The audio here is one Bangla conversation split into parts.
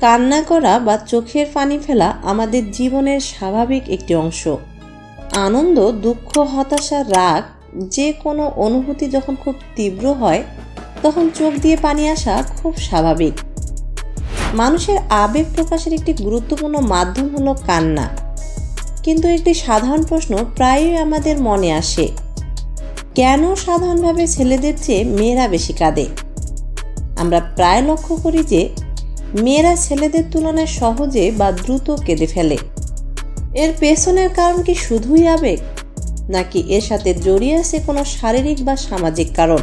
কান্না করা বা চোখের পানি ফেলা আমাদের জীবনের স্বাভাবিক একটি অংশ। আনন্দ, দুঃখ, হতাশা, রাগ যে কোনো অনুভূতি যখন খুব তীব্র হয়, তখন চোখ দিয়ে পানি আসা খুব স্বাভাবিক। মানুষের আবেগ প্রকাশের একটি গুরুত্বপূর্ণ মাধ্যম হলো কান্না। কিন্তু একটি সাধারণ প্রশ্ন প্রায়ই আমাদের মনে আসে, কেন সাধারণভাবে ছেলেদের চেয়ে মেয়েরা বেশি কাঁদে? আমরা প্রায় লক্ষ্য করি যে মেয়েরা ছেলেদের তুলনায় সহজে বা দ্রুত কেঁদে ফেলে। এর পেছনের কারণ কি শুধুই আবেগ? নাকি এর সাথে জড়িয়ে আছে কোনো শারীরিক বা সামাজিক কারণ?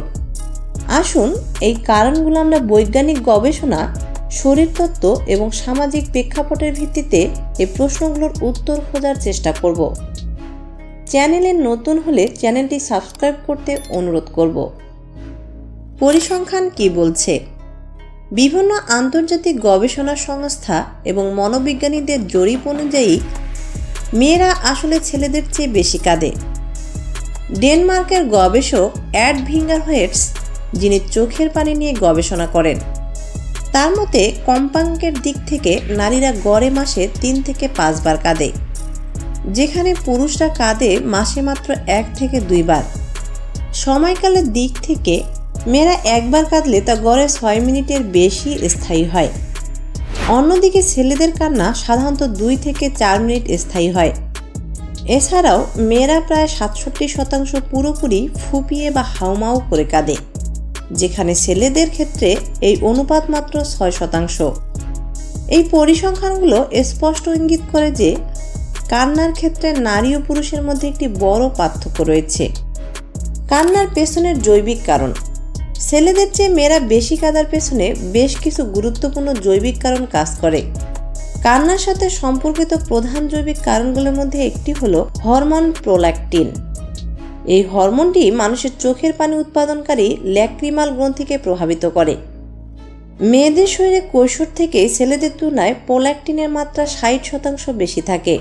আসুন এই কারণগুলো আমরা বৈজ্ঞানিক গবেষণা শরীরতত্ত্ব এবং সামাজিক প্রেক্ষাপটের ভিত্তিতে এই প্রশ্নগুলোর উত্তর খোঁজার চেষ্টা করব। চ্যানেলে নতুন হলে চ্যানেলটি সাবস্ক্রাইব করতে অনুরোধ করব। পরিসংখ্যান কি বলছে? বিভিন্ন আন্তর্জাতিক গবেষণা সংস্থা এবং মনোবিজ্ঞানীদের জরিপ অনুযায়ী, মেয়েরা আসলে ছেলেদের চেয়ে বেশি কাঁদে। ডেনমার্কের গবেষক অ্যাড ভিঙ্গার হোয়েটস যিনি চোখের পানি নিয়ে গবেষণা করেন, তার মতে কম্পাঙ্কের দিক থেকে নারীরা গড়ে মাসে তিন থেকে পাঁচবার কাঁদে, যেখানে পুরুষরা কাঁদে মাসে মাত্র এক থেকে দুইবার। সময়কালের দিক থেকে মেয়েরা একবার কাঁদলে তা গড়ে ছয় মিনিটের বেশি স্থায়ী হয়। অন্যদিকে ছেলেদের কান্না সাধারণত দুই থেকে চার মিনিট স্থায়ী হয়। এছাড়াও মেয়েরা প্রায় সাতষট্টি শতাংশ পুরোপুরি ফুপিয়ে বা হাউমাউ করে কাঁদে, যেখানে ছেলেদের ক্ষেত্রে এই অনুপাত মাত্র ছয় শতাংশ। এই পরিসংখ্যানগুলো স্পষ্ট ইঙ্গিত করে যে কান্নার ক্ষেত্রে নারী ও পুরুষের মধ্যে একটি বড় পার্থক্য রয়েছে। কান্নার পেছনের জৈবিক কারণ ছেলেদের চেয়ে মেয়েরা বেশি কাদার পেছনে বেশ কিছু গুরুত্বপূর্ণ জৈবিক কারণ কাজ করে। কান্নার সাথে সম্পর্কিত প্রধান জৈবিক কারণগুলোর মধ্যে একটি হলো হরমোন প্রোল্যাকটিন। এই হরমোনটি মানুষের চোখের পানি উৎপাদনকারী ল্যাক্রিমাল গ্রন্থিকে প্রভাবিত করে। মেয়েদের শরীরে কৈশোর থেকে ছেলেদের তুলনায় প্রোল্যাকটিনের মাত্রা ষাট শতাংশ বেশি থাকে।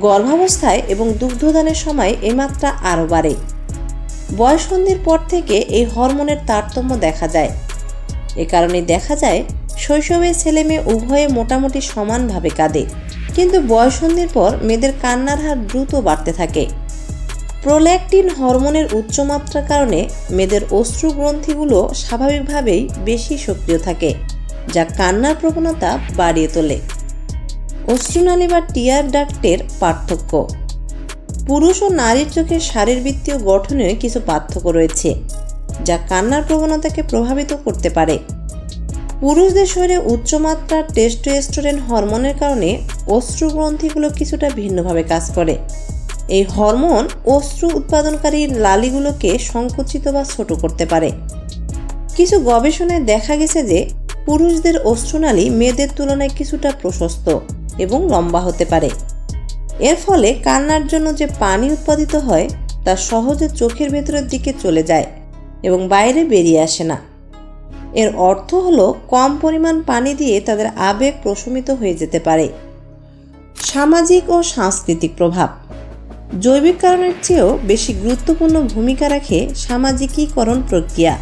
গর্ভাবস্থায় এবং দুগ্ধদানের সময় এ মাত্রা আরও বাড়ে। বয়সন্ধির পর থেকে এই হরমোনের তারতম্য দেখা যায়। এ কারণে দেখা যায়, শৈশবে ছেলে মেয়ে উভয়ে মোটামুটি সমানভাবে কাঁদে, কিন্তু বয়সন্ধির পর মেয়েদের কান্নার হার দ্রুত বাড়তে থাকে। প্রোল্যাকটিন হরমোনের উচ্চমাত্রার কারণে মেয়েদের অশ্রু গ্রন্থিগুলো স্বাভাবিকভাবেই বেশি সক্রিয় থাকে, যা কান্নার প্রবণতা বাড়িয়ে তোলে। অশ্রুনালী বা টিয়ার ডাক্টের পার্থক্য। পুরুষ ও নারীর চোখের শারীরবৃত্তীয় গঠনে কিছু পার্থক্য রয়েছে, যা কান্নার প্রবণতাকে প্রভাবিত করতে পারে। পুরুষদের শরীরে উচ্চমাত্রার টেস্টোস্টেরন হরমোনের কারণে অশ্রু গ্রন্থিগুলো কিছুটা ভিন্নভাবে কাজ করে। এই হরমোন অশ্রু উৎপাদনকারী লালিগুলোকে সংকুচিত বা ছোট করতে পারে। কিছু গবেষণায় দেখা গেছে যে পুরুষদের অশ্রুনালী মেয়েদের তুলনায় কিছুটা প্রশস্ত এবং লম্বা হতে পারে। এর ফলে কান্নার জন্য যে পানি উৎপাদিত হয়, তা সহজে চোখের ভেতরের দিকে চলে যায় এবং বাইরে বেরিয়ে আসে না। এর অর্থ হলো কম পরিমাণ পানি দিয়ে তাদের আবেগ প্রশমিত হয়ে যেতে পারে। সামাজিক ও সাংস্কৃতিক প্রভাব। জৈবিক কারণের চেয়েও বেশি গুরুত্বপূর্ণ ভূমিকা রাখে সামাজিকীকরণ প্রক্রিয়া।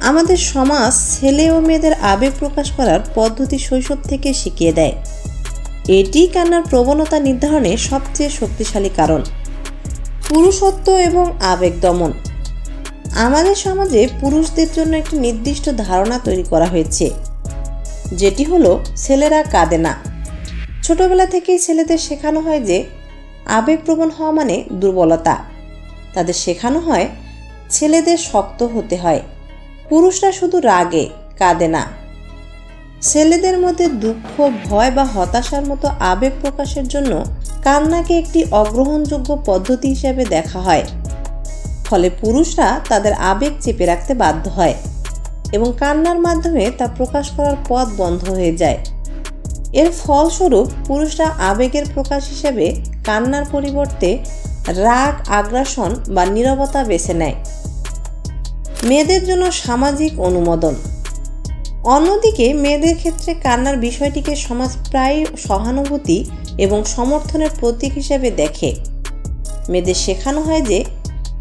আমাদের সমাজ ছেলে ও মেয়েদের আবেগ প্রকাশ করার পদ্ধতি শৈশব থেকে শিখিয়ে দেয়। এটি কান্নার প্রবণতা নির্ধারণে সবচেয়ে শক্তিশালী কারণ। পুরুষত্ব এবং আবেগ দমন। আমাদের সমাজে পুরুষদের জন্য একটি নির্দিষ্ট ধারণা তৈরি করা হয়েছে, যেটি হলো ছেলেরা কাঁদে না। ছোটবেলা থেকেই ছেলেদের শেখানো হয় যে আবেগপ্রবণ হওয়া মানে দুর্বলতা। তাদের শেখানো হয়, ছেলেদের শক্ত হতে হয়। পুরুষরা শুধু রাগে, কাঁদে না। ছেলেদের মধ্যে দুঃখ, ভয় বা হতাশার মতো আবেগ প্রকাশের জন্য কান্নাকে একটি অগ্রহণযোগ্য পদ্ধতি হিসেবে দেখা হয়। ফলে পুরুষরা তাদের আবেগ চেপে রাখতে বাধ্য হয় এবং কান্নার মাধ্যমে তা প্রকাশ করার পথ বন্ধ হয়ে যায়। এর ফলস্বরূপ পুরুষরা আবেগের প্রকাশ হিসেবে কান্নার পরিবর্তে রাগ, আগ্রাসন বা নীরবতা বেছে নেয়। মেয়েদের জন্য সামাজিক অনুমোদন। অন্যদিকে, মেয়েদের ক্ষেত্রে কান্নার বিষয়টিকে সমাজ প্রায় সহানুভূতি এবং সমর্থনের প্রতীক হিসেবে দেখে। মেয়েদের শেখানো হয় যে,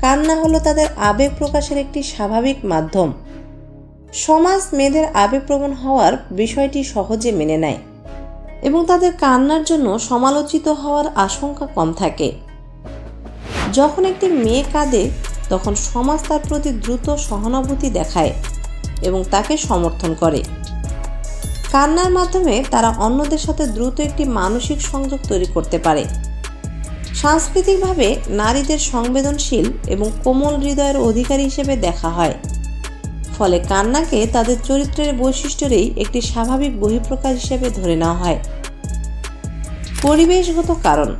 কান্না হলো তাদের আবেগ প্রকাশের একটি স্বাভাবিক মাধ্যম। সমাজ মেয়েদের আবেগপ্রবণ হওয়ার বিষয়টি সহজে মেনে নেয় এবং তাদের কান্নার জন্য সমালোচিত হওয়ার আশঙ্কা কম থাকে। যখন একটি মেয়ে কাঁদে, তখন সমাজ তার প্রতি দ্রুত সহানুভূতি দেখায়। এবং তাকে সমর্থন করে। কান্নার মাধ্যমে তারা অন্যদের সাথে দ্রুত একটি মানসিক সংযোগ তৈরি করতে পারে। সাংস্কৃতিকভাবে নারীদের সংবেদনশীল এবং কোমল হৃদয়ের অধিকারী হিসেবে দেখা হয়। ফলে কান্নাকে তাদের চরিত্রের বৈশিষ্ট্যেরই একটি স্বাভাবিক বহিঃপ্রকাশ হিসেবে ধরে নেওয়া হয়। পরিবেশগত কারণ।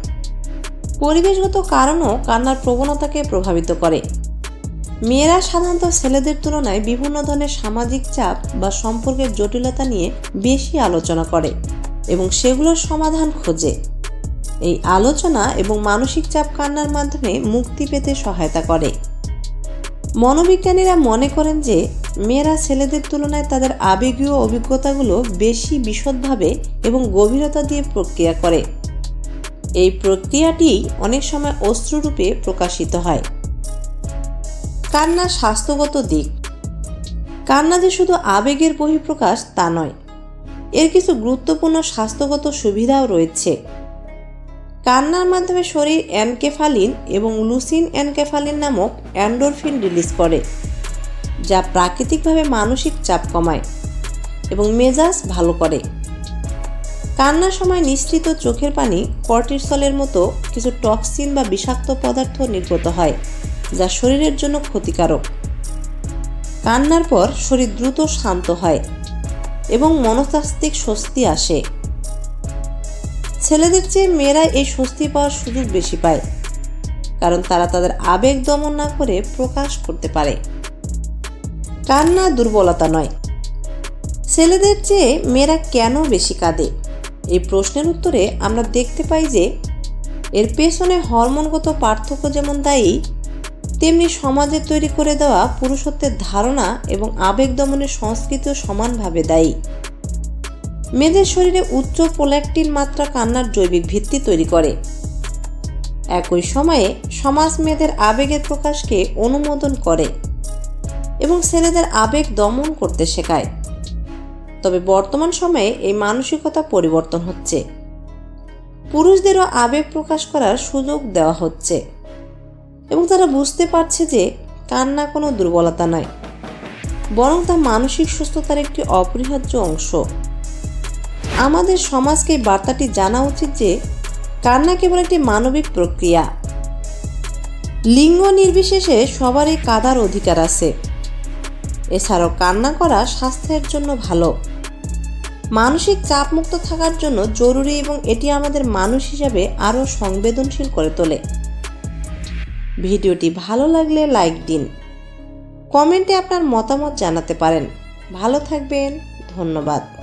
পরিবেশগত কারণও কান্নার প্রবণতাকে প্রভাবিত করে। মেয়েরা সাধারণত ছেলেদের তুলনায় বিভিন্ন ধরনের সামাজিক চাপ বা সম্পর্কের জটিলতা নিয়ে বেশি আলোচনা করে এবং সেগুলোর সমাধান খোঁজে। এই আলোচনা এবং মানসিক চাপ কান্নার মাধ্যমে মুক্তি পেতে সহায়তা করে। মনোবিজ্ঞানীরা মনে করেন যে, মেয়েরা ছেলেদের তুলনায় তাদের আবেগীয় অভিজ্ঞতাগুলো বেশি বিশদভাবে এবং গভীরতা দিয়ে প্রক্রিয়া করে। এই প্রক্রিয়াটি অনেক সময় অস্ত্ররূপে প্রকাশিত হয়। কান্না স্বাস্থ্যগত দিক। কান্না যে শুধু আবেগের বহিঃপ্রকাশ তা নয়, এর কিছু গুরুত্বপূর্ণ স্বাস্থ্যগত সুবিধাও রয়েছে। কান্নার মাধ্যমে শরীর অ্যানকেফালিন এবং লুসিন অ্যানকেফালিন নামক অ্যান্ডোরফিন রিলিজ করে, যা প্রাকৃতিকভাবে মানসিক চাপ কমায় এবং মেজাজ ভালো করে। কান্নার সময় নিঃসৃত চোখের পানি কর্টিসলের মতো কিছু টক্সিন বা বিষাক্ত পদার্থ নির্গত হয়। যা শরীরের জন্য ক্ষতিকারক। কান্নার পর শরীর দ্রুত শান্ত হয় এবং মনস্তাত্ত্বিক স্বস্তি আসে। ছেলেদের চেয়ে মেয়েরা এই স্বস্তি পাওয়ার সুযোগ বেশি পায়, কারণ তারা তাদের আবেগ দমন না করে প্রকাশ করতে পারে। কান্না দুর্বলতা নয়। ছেলেদের চেয়ে মেয়েরা কেন বেশি কাঁদে? এই প্রশ্নের উত্তরে আমরা দেখতে পাই যে, এর পেছনে হরমোনগত পার্থক্য যেমন দায়ী তেমনি সমাজে তৈরি করে দেওয়া পুরুষত্বের ধারণা এবং আবেগ দমনের সংস্কৃতিও সমানভাবে দায়ী। মেয়েদের শরীরে উচ্চ প্রোল্যাক্টিন মাত্রা কান্নার জৈবিক ভিত্তি তৈরি করে। একই সময়ে সমাজ মেয়েদের আবেগের প্রকাশকে অনুমোদন করে এবং ছেলেদের আবেগ দমন করতে শেখায়। তবে বর্তমান সময়ে এই মানসিকতা পরিবর্তন হচ্ছে। পুরুষদেরও আবেগ প্রকাশ করার সুযোগ দেওয়া হচ্ছে। এবং তারা বুঝতে পারছে যে কান্না কোনো দুর্বলতা নয়, বরং তা মানসিক সুস্থতার একটি অপরিহার্য অংশ। আমাদের সমাজকে বার্তাটি জানা উচিত যে কান্না কেবল একটি মানবিক প্রক্রিয়া। লিঙ্গ নির্বিশেষে সবারই কাদার অধিকার আছে। এছাড়াও কান্না করা স্বাস্থ্যের জন্য ভালো। মানসিক চাপমুক্ত থাকার জন্য জরুরি এবং এটি আমাদের মানুষ হিসাবে আরও সংবেদনশীল করে তোলে। ভিডিওটি ভালো লাগলে লাইক দিন। কমেন্টে আপনার মতামত জানাতে পারেন। ভালো থাকবেন। ধন্যবাদ।